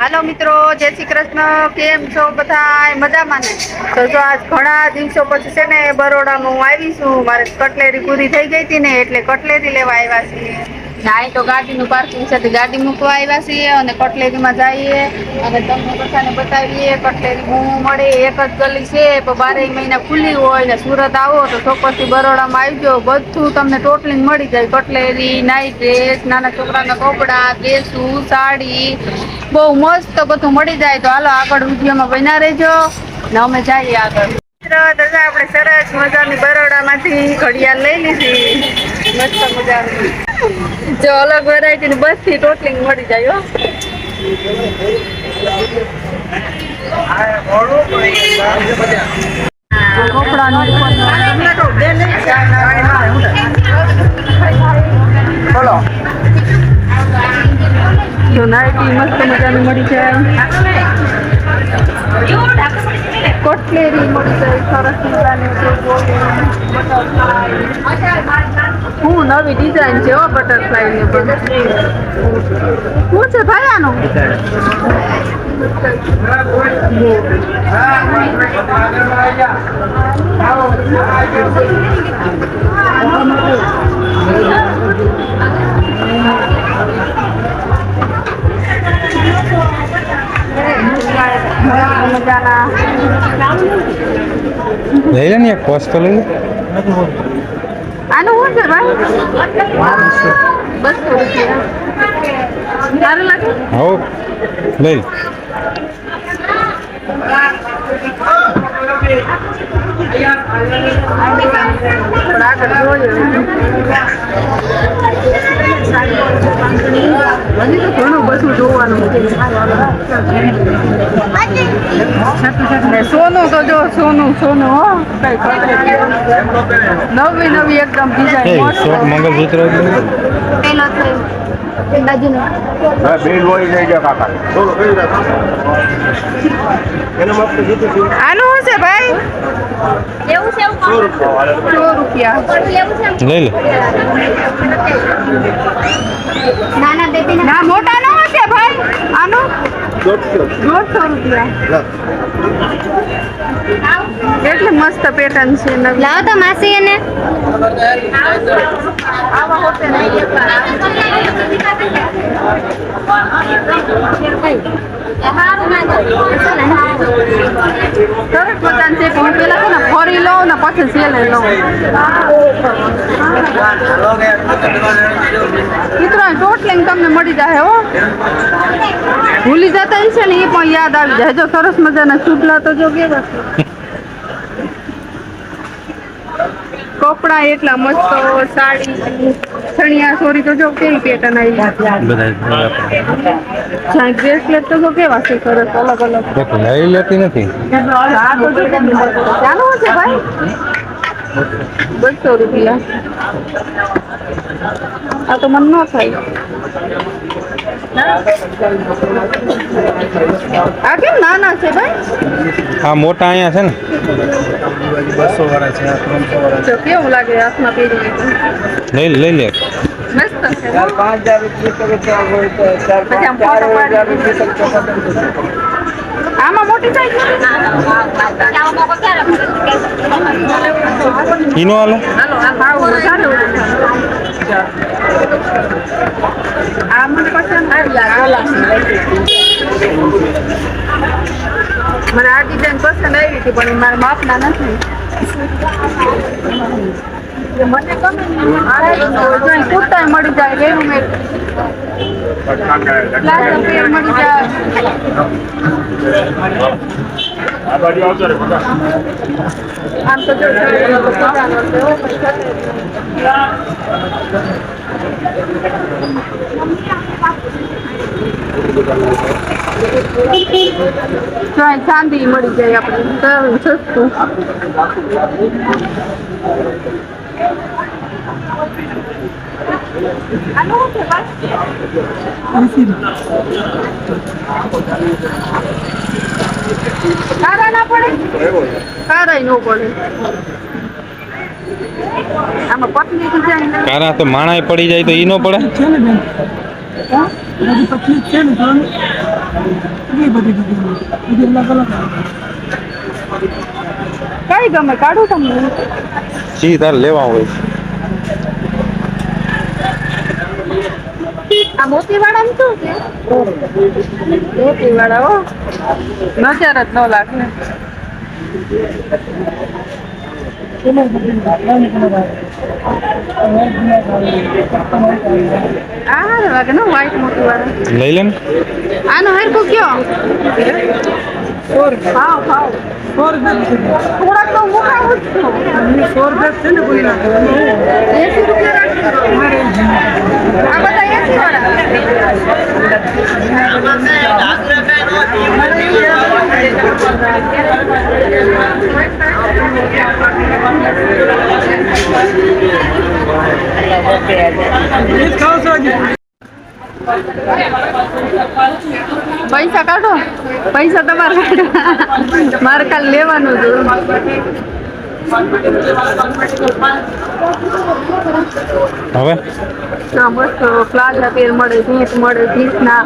હાલો મિત્રો, જય શ્રી કૃષ્ણ. કેમ છો બધા મજામાં ને? તો જો આજ ઘણા દિવસો પછી છે ને બરોડામાં હું આવીશું મારે કટલેરી પૂરી થઈ ગઈ હતી ને, એટલે કટલેરી લેવા આવ્યા છીએ. નાય તો ગાડીનું પાર્કિંગ છે તો ગાડી મૂકવા આવ્યા છીએ અને કટલેરીમાં જઈએ અને તમને બધાને બતાવીએ, કટલેરી હું મળે, એક જ ગલી છે પણ બારે મહિના ખુલ્લી હોય ને સુરત આવો તો ચોક્કસથી બરોડામાં આવજો. બધું તમને ટોટલી મળી જાય. કટલેરી નાઇટ ડ્રેસ, નાના છોકરાના કપડાં, ડ્રેસું, સાડી, બહુ મસ્ત બધું મળી જાય. તો હાલો આગળ વિડીયોમાં બન્યા રહેજો ને અમે જઈએ આગળ. આપણે સરસ મજાની બરોડામાંથી ઘડિયાળ લઈ લીધી. મસ્ત મજાની. જો અલગ વેરાયટી ની બસથી ટોટલિંગ મળી જાય જો નાઇટી મસ્ત મજાની મળી જાય. કટલેરી મળી સરસ મજાની હું નવી ડિઝાઇન છે હો બટરફ્લાયની શું છે ભાઈ આનું Thank મજાના લઈ લે ને એક પોસ્ટ તો લઈ લે. આનું શું છે ભાઈ? બસો રૂપિયા. સારું લાગે? હો લઈ આગળ જોઈએ તો ઘણું બધું જોવાનું સોનું તો જો સોનું સોનું હો. નવી નવી એકદમ ડિઝાઇન પેલો આનું છે ભાઈ? છે સો રૂપિયા. લઈ લે. ના મોટા નો આનું દોઢસો દોઢસો રૂપિયા. કેટલી મસ્ત પેટર્ન છે લાવો તો માસી એને. છે કે હું પેલા છે ને ફરી લઉં ને પછી સેલે લઉં. મિત્રો ટોટલિંગ તમને મળી જાય હો. ભૂલી જતા ને એ પણ યાદ આવી જાય. જો સરસ મજાના સુટલા તો જો કેવા છે. કપડા એટલા મસ્ત સાડી ચણિયા સોરી તો જો કેવી પેટર્ન આવી બધા બ્રેસલેટ તો જો કેવા છે સરસ અલગ અલગ. લઈ લેતી નથી. ચાલો છે ભાઈ? બસો રૂપિયા. આ તો મન ન થાય. આ કેમ નાના છે ભાઈ? આ મોટા અહીંયા છે ને. બસો વાળા છે આ ત્રણસો વાળા જો કેવું લાગે હાથમાં પહેરી લઈ લઈ લે. મસ્ત છે ચાર પાંચ હજાર રૂપિયા આમ મોટી સાઈઝ હાલે. હાલો આ ભાવ વધારે ઓછો છે. આ મને આ ડિઝાઇન પસંદ આવી હતી, પણ મારા માપના નથી. મને ગમે કુર્તા મળી જાય રેડીમેડ પ્લાઝો પેર મળી જાય. આમ તો પોતાનો ચાંદી મળી જાય આપણે સસ્તું. કારા ના પડે? આમાં ડિઝાઇન કારા તો માણાય પડી જાય તો ઈ નો પડે? કઈ ગમે? કાઢું તમને. જી તાર લેવા હોય. આ મોતી વાળા શું છે? મોતી વાળા હો. નજર જ ન લાગે આ હારું લાગે ને વ્હાઈટ મોતી વાળા લઈ લે ને આનો હરખો કયો ભાવ ભાવ થોડાક તો મુકાવું જ છું. એંસી રૂપિયા રાખજો. આ બધા એંસી વાળા પૈસા કાઢો. પૈસા તમારે કાઢો મારે કાલ લેવાનું હતું. હવે? ના મસ્ત પ્લાઝા પેર મળે જીન્સ મળે જીન્સના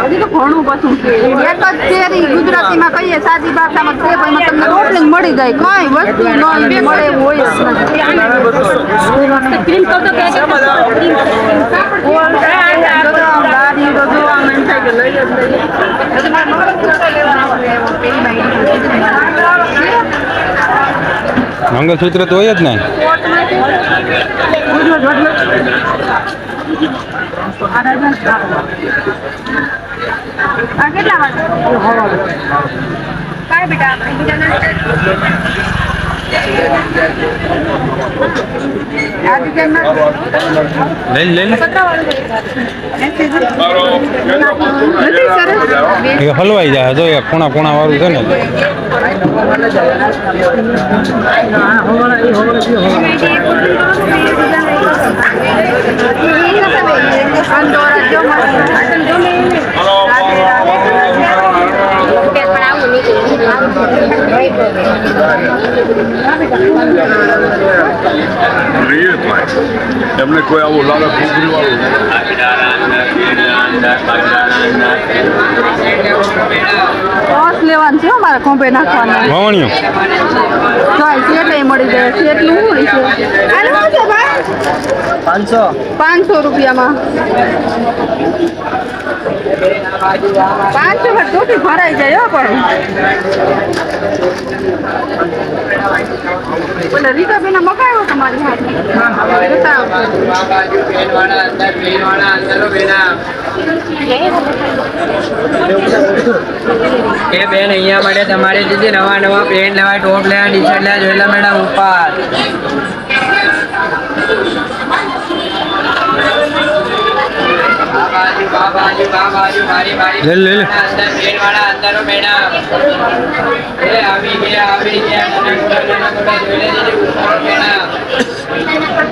હજી તો ઘણું બધું છે એક જ ચેરી ગુજરાતીમાં કહીએ સાદી ભાષામાં છે પણ તમને રોટલી મળી જાય કઈ વસ્તુ ન મળે હોય મંગળસૂત્ર તો હોય જ ને. કેટલા વાગે? કાંઈ બેટા હલવાઈ જાય જો એ ખૂણા ખૂણા વાળું છે ને અંદોરા જો પણ આવું રીએ થાય એમને કોઈ આવું લાગે ફૂકરી વાળું ટોસ લેવાનું છે મારા ખોંભે નાખવાનું. વવણિયું જોઈ સેટે મળી જાય. છે? શું છે? પાંચસો? પાંચસો રૂપિયામાં. પાંચસો માં ભરાઈ જાય હો પણ. ઓલા રીટાબેને મગાવ્યો તમારી હાથે? એ બેન અહીંયા માટે તમારે દીદી નવા નવા પેન્ટ લેવા ટોપ લેવા ટી શર્ટ લેવા જોયેલા મેડમ ઉપર. લે લે લે અંદર પેન્ટ વાળા અંદરો મેડમ એ આવી ગયા આવી ગયા જોઈ લે દીદી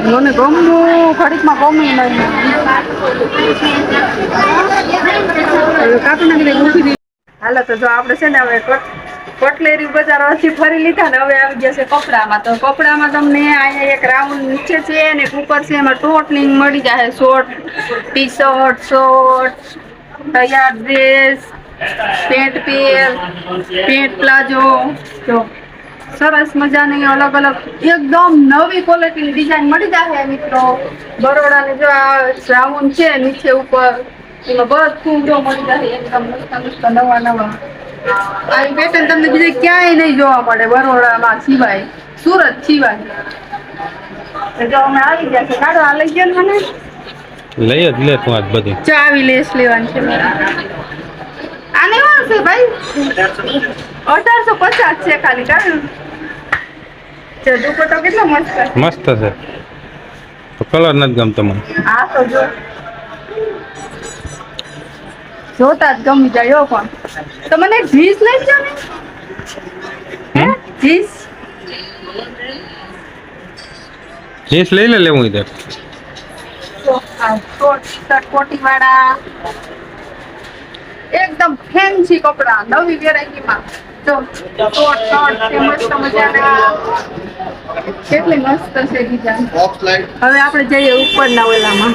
મને ગમવું ઘડીકમાં ગમી નહીં કાપી નાખી દે. હાલો, તો જો આપણે છે ને હવે કટ- કટલેરી બજાર હજી ફરી લીધા ને હવે આવી ગયા છે કપડામાં. તો કપડામાં તમને અહીંયા એક રાઉન્ડ નીચે છે ને ઉપર છે. એમાં ટોટલિંગ મળી જાય શોર્ટ ટી શર્ટ શોર્ટ તૈયાર dress, pant pair, pant palazzo. જો, સરસ મજાની અલગ અલગ, એકદમ નવી ક્વોલિટીની ડિઝાઇન મળી જાય મિત્રો. બરોડાની જો આ રાઉન્ડ છે નીચે ઉપર, એમાં બધું મળી જાય એકદમ મસ્ત મસ્ત નવા નવા આવી પેટર્ન તમને બીજે ક્યાંય નહીં જોવા મળે બરોડામાં સિવાય સુરત સિવાય. જો અમે આવી ગયા છે કાઢો આ લઈ ગયો મને? લઈ જ લે તું આજ બધી. ચા લેસ લેવાની છે આને શું છે ભાઈ? અઢારસો પચાસ છે ખાલી કાઢો જો દુપટ્ટો કેટલો મસ્ત છે. મસ્ત છે. કલર નથી ગમતો મને. આ તો જો. જોતા જ ગમી જાય હો પણ. તો મને જીન્સ લઈ જાવ ને હે? જીસ જીન્સ લઈ લે લેવું ઇધર તો આ શોર્ટ કોટી વાળા એકદમ ફેન્સી કપડા નવી વેરાયટીમાં. જો શોર્ટ શર્ટ છે મસ્ત મજાના. કેટલી મસ્ત છે બીજા હવે આપણે જઈએ ઉપરના ઓલામાં.